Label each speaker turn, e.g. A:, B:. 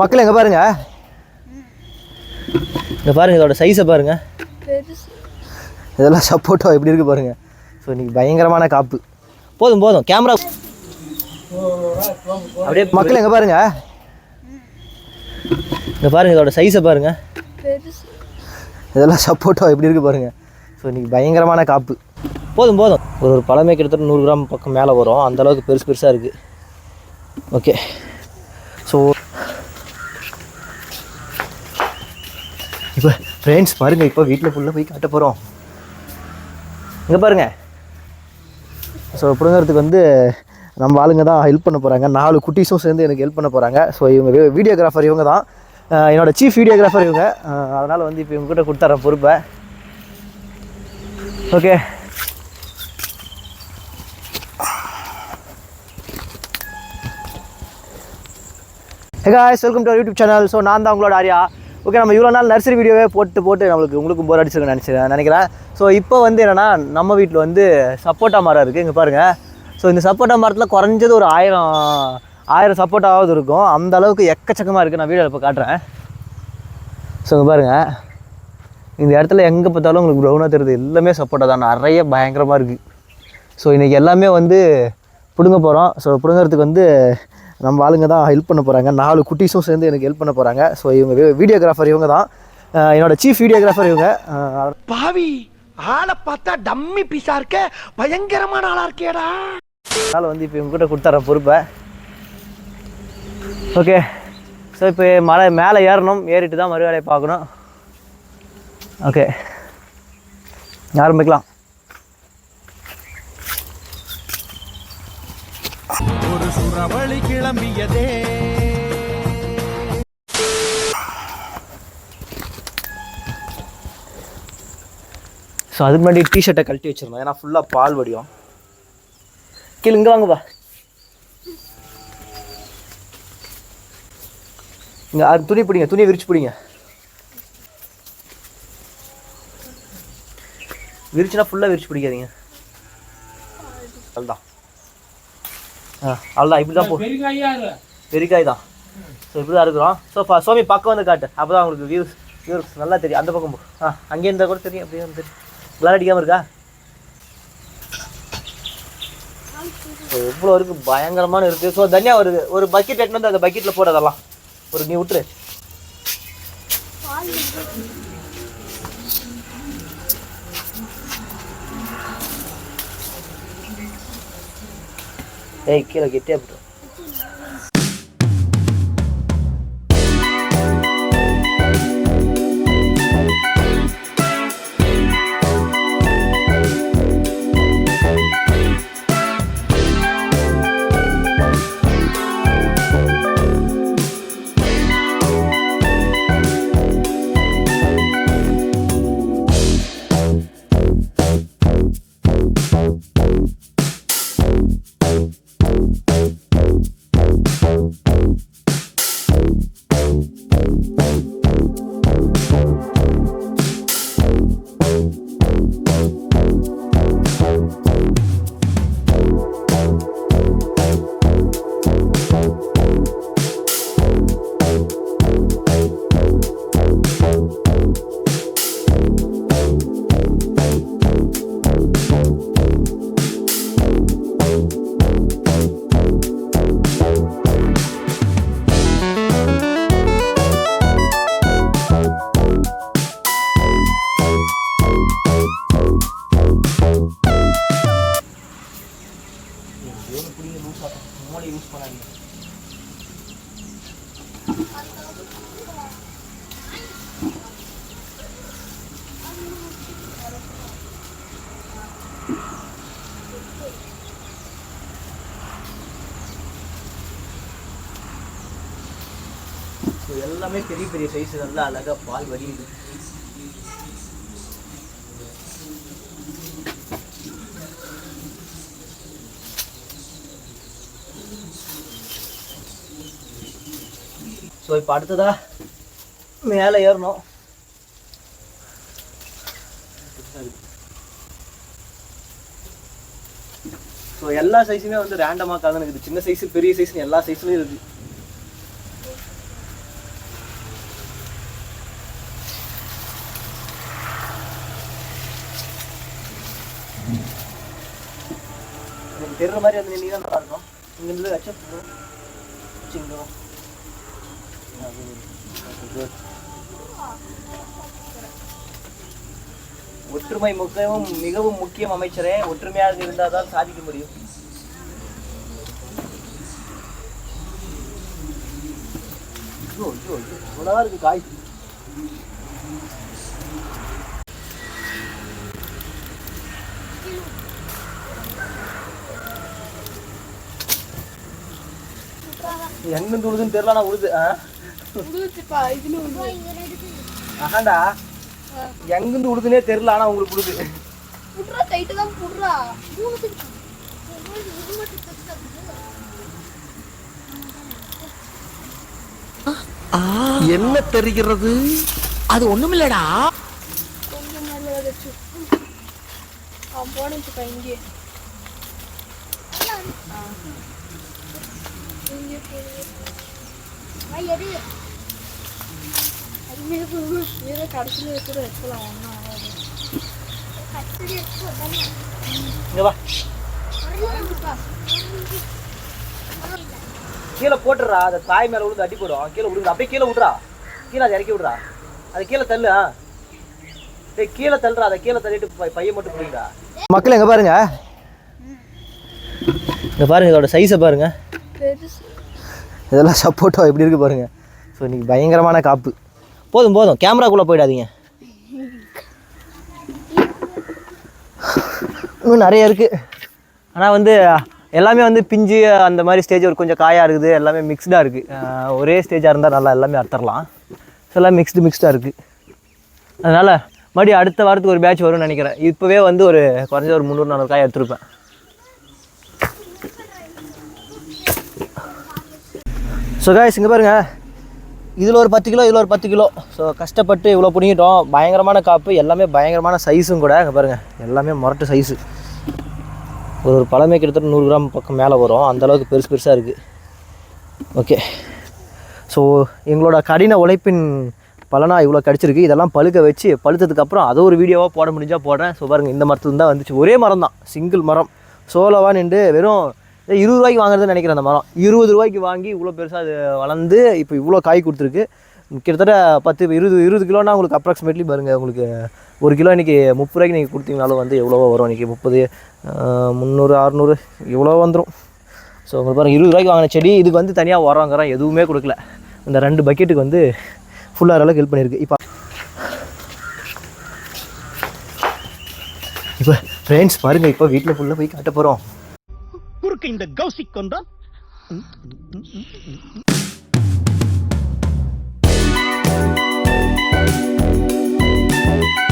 A: மக்கள் எங்கே பாருங்க? இங்கே பாருங்க இதோட சைஸை பாருங்க. இதெல்லாம் சப்போட்டோ எப்படி இருக்கு பாருங்க. ஸோ இன்னைக்கு பயங்கரமான காப்பு. போதும் போதும். கேமரா அப்படியே மக்கள் எங்கே பாருங்க? இங்கே பாருங்க இதோட சைஸை பாருங்க. இதெல்லாம் சப்போட்டோ எப்படி இருக்கு பாருங்க. ஸோ இன்னைக்கு பயங்கரமான காப்பு. போதும் போதும். ஒரு ஒரு பழமே கிட்டத்தட்ட நூறு கிராம் பக்கம் மேலே வரும். அந்தளவுக்கு பெருசு பெருசாக இருக்குது ஓகே ஸோ இப்போ ஃப்ரெண்ட்ஸ் பாருங்கள் இப்போ வீட்டில் ஃபுல்லாக போய் காட்ட போகிறோம் இங்கே பாருங்க. ஸோ பிடுங்கிறதுக்கு வந்து நம்ம ஆளுங்க தான் ஹெல்ப் பண்ண போகிறாங்க நாலு குட்டீஸும் சேர்ந்து எனக்கு ஹெல்ப் பண்ண போகிறாங்க ஸோ இவங்க வீடியோகிராஃபர் இவங்க தான். என்னோடய என்னோட சீஃப் வீடியோகிராஃபர் இவங்க. அதனால் வந்து இப்போ இவங்ககிட்ட கொடுத்துட்றேன் பொறுப்பை. Okay guys welcome to YouTube channel so நான் தான் உங்களோட ஆரியா. ஓகே நம்ம இவ்வளோ நாள் நர்சரி வீடியோவே போட்டு போட்டு நம்மளுக்கு உங்களுக்கு போர் அடிச்சிருக்குன்னு நினச்சி நினைக்கிறேன். ஸோ இப்போ வந்து என்னென்னா நம்ம வீட்டில் வந்து சப்போட்டா மரம் இருக்குது இங்கே பாருங்கள் ஸோ இந்த சப்போட்டா மரத்தில் குறைஞ்சது ஒரு ஆயிரம் ஆயிரம் சப்போட்டாவது இருக்கும். அந்த அளவுக்கு எக்கச்சக்கமாக இருக்குது நான் வீடியோ இப்போ காட்டுறேன். ஸோ இங்கே பாருங்கள் இந்த இடத்துல எங்கே பார்த்தாலும் உங்களுக்கு ப்ரௌனாக தெரியுது. எல்லாமே சப்போட்டா தான். நிறைய பயங்கரமாக இருக்குது ஸோ இன்றைக்கி எல்லாமே வந்து பிடுங்க போகிறோம் ஸோ பிடுங்கிறதுக்கு வந்து நம்ம ஆளுங்க தான் ஹெல்ப் பண்ண போகிறாங்க நாலு குட்டீஸும் சேர்ந்து எனக்கு ஹெல்ப் பண்ண போகிறாங்க ஸோ இவங்க வீடியோகிராஃபர் இவங்க தான். என்னோட சீஃப் வீடியோகிராஃபர் இவங்க.
B: பாவி ஆளை பார்த்தா டம்மி பீஸா இருக்க. பயங்கரமான ஆளா இருக்கேடா.
A: அதனால் வந்து இப்போ இவங்ககிட்ட கொடுத்துட்றேன் பொறுப்பை. ஓகே ஸோ இப்போ மலை மேலே ஏறணும். ஏறிட்டு தான் மறு வேலையை பார்க்கணும் ஓகே ஆரம்பிக்கலாம்
B: ஒரு கிளம்பியதே.
A: ஸோ அதுக்கு முன்னாடி டிஷர்ட்டை கழட்டி வச்சிருந்தோம். ஏன்னா ஃபுல்லாக பால் வடியும். கீழே இங்கே வாங்கப்பா இங்கே அது துணி பிடிங்க துணியை விரிச்சு பிடிங்க. விரிச்சுனா ஃபுல்லாக விரிச்சு பிடிக்காதீங்க. அதுதான் அவ்வளோதான் இப்படி தான் போ. பெரிக்காய் தான் ஸோ இப்படி தான் இருக்கிறோம். ஸோ சோமி பக்கம் வந்து காட்டு. அப்போ தான் உங்களுக்கு வியூஸ் வியூஸ் நல்லா தெரியும். அந்த பக்கம் போ. ஆ அங்கே இருந்தால் கூட தெரியும் அப்படியே வந்து கிளார் அடிக்காமல் இருக்கா? எவ்வளோ இருக்குது பயங்கரமான இருக்குது ஸோ தனியாக ஒரு ஒரு பக்கெட் எடுத்து வந்து அந்த பக்கெட்டில் போடுறதெல்லாம் ஒரு நீ விட்டுரு. ஏய் கீழே கெட்டியாக போட்டு ஸோ எல்லாமே பெரிய பெரிய சைஸ் நல்லா அழகாக பால் வரியுது ஸோ இப்போ அடுத்ததாக மேலே ஏறணும். ஸோ எல்லா சைஸுமே வந்து ரேண்டமாக கலந்து இருக்குது. சின்ன சைஸு பெரிய சைஸ்னு எல்லா சைஸ்லையும் இருக்குது தெரிகிற மாதிரி அந்த நின்று தான் நல்லா இருக்கும். இங்கேருந்து அச்சப் வச்சுக்கணும். ஒற்றுமை மிகவும் மிகவும் முக்கியம் அமைச்சரே. ஒற்றுமையாக இருந்தால் தான் சாதிக்க முடியும். இருக்கு காய் எங்கிருந்து உழுதுன்னு தெரியல நான் உழுது ஆ? ஆஹாண்டா. எங்கிருந்து உழுதுனே தெரியல ஆனா உங்களுக்கு
C: டைட்டு தான் புட்றா.
B: என்ன தெரிகிறது? அது ஒண்ணுமில்லடா.
C: கொஞ்சம் நல்லா வச்சு. அவன் போனச்சுப்பா இங்கே. இங்கே வேற கடைசியில் கூட எடுக்கலாம் ஒன்றும் ஆகாது
A: இங்க வா. கீழே போட்டுறா அந்த தாய் மேல விழுந்து அடி போடும். கீழே விழுந்து. அப்படியே கீழே விட்றா. கீழே அதை இறக்கி விட்றா. அது கீழே தள்ளு. டேய் கீழே தள்ளுறா. அதை கீழே தள்ளிட்டு பையன் மட்டும் பிடிக்கிறா. மக்கள் எங்க பாருங்க. இங்க பாருங்க இதோட சைஸை பாருங்க.
C: பெருசு.
A: இதெல்லாம் சப்போட்டோ எப்படி இருக்கு பாருங்க. ஸோ இன்னைக்கு பயங்கரமான காப்பு. போதும் போதும். கேமராக்குள்ளே போயிடாதீங்க. இன்னும் நிறைய இருக்குது ஆனால் வந்து எல்லாமே வந்து பிஞ்சு அந்த மாதிரி ஸ்டேஜ் ஒரு கொஞ்சம் காயாக இருக்குது. எல்லாமே மிக்ஸ்டாக இருக்குது ஒரே ஸ்டேஜாக இருந்தால் நல்லா எல்லாமே அறுத்தரலாம் ஸோ எல்லாம் மிக்ஸ்டு மிக்ஸ்டாக இருக்குது அதனால் மறுபடியும் அடுத்த வாரத்துக்கு ஒரு பேட்ச் வரும்னு நினைக்கிறேன். இப்போவே வந்து ஒரு குறைஞ்ச ஒரு முந்நூறு நானூறு காய் எடுத்துருப்பேன். ஸோ காய்ஸ் இங்கே பாருங்கள் இதில் ஒரு பத்து கிலோ இதில் ஒரு பத்து கிலோ. ஸோ கஷ்டப்பட்டு இவ்வளோ பிடிங்கிட்டோம். பயங்கரமான காப்பு எல்லாமே பயங்கரமான சைஸும் கூட. அங்கே பாருங்கள் எல்லாமே முரட்டு சைஸு ஒரு ஒரு பழமே கிட்டத்தட்ட நூறு கிராம் பக்கம் மேலே வரும். அந்தளவுக்கு பெருசு பெருசாக இருக்குது ஓகே ஸோ எங்களோட கடின உழைப்பின் பலனாக இவ்வளோ கிடச்சிருக்கு. இதெல்லாம் பழுக்க வச்சு பழுத்ததுக்கப்புறம் அதை ஒரு வீடியோவாக போட முடிஞ்சால் போடுறேன். ஸோ பாருங்கள் இந்த மரத்துலேருந்து தான் வந்துச்சு. ஒரே மரம் தான் சிங்கிள் மரம் சோலோவாக நின்று வெறும் இருபது ரூபாய்க்கு வாங்குறதுன்னு நினைக்கிறேன் அந்த மரம். இருபது ரூபாய்க்கு வாங்கி இவ்வளோ பெருசாக அது வளர்ந்து இப்போ இவ்வளோ காய் கொடுத்துருக்கு. கிட்டத்தட்ட பத்து இருபது இருபது கிலோனா உங்களுக்கு அப்ராக்சிமேட்லி பாருங்கள் உங்களுக்கு ஒரு கிலோ இன்றைக்கி முப்பது ரூபாய்க்கு நீங்கள் கொடுத்தீங்கனாலும் வந்து எவ்வளோவோ வரும். இன்றைக்கி முப்பது முந்நூறு அறநூறு இவ்வளோ வந்துடும் ஸோ உங்களுக்கு பாருங்கள் இருபது ரூபாய்க்கு வாங்கின செடி இதுக்கு வந்து தனியாக உரங்கிறோம் எதுவுமே கொடுக்கல. இந்த ரெண்டு பக்கெட்டுக்கு வந்து ஃபுல்லாக அளவுக்கு ஹெல்ப் பண்ணியிருக்கு. இப்போ இப்போ ஃப்ரெண்ட்ஸ் பாருங்கள் இப்போ வீட்டில் ஃபுல்லாக போய் காட்ட போகிறோம்
B: எதுக்கு இந்த கௌசிக் கொண்டான் Thank you.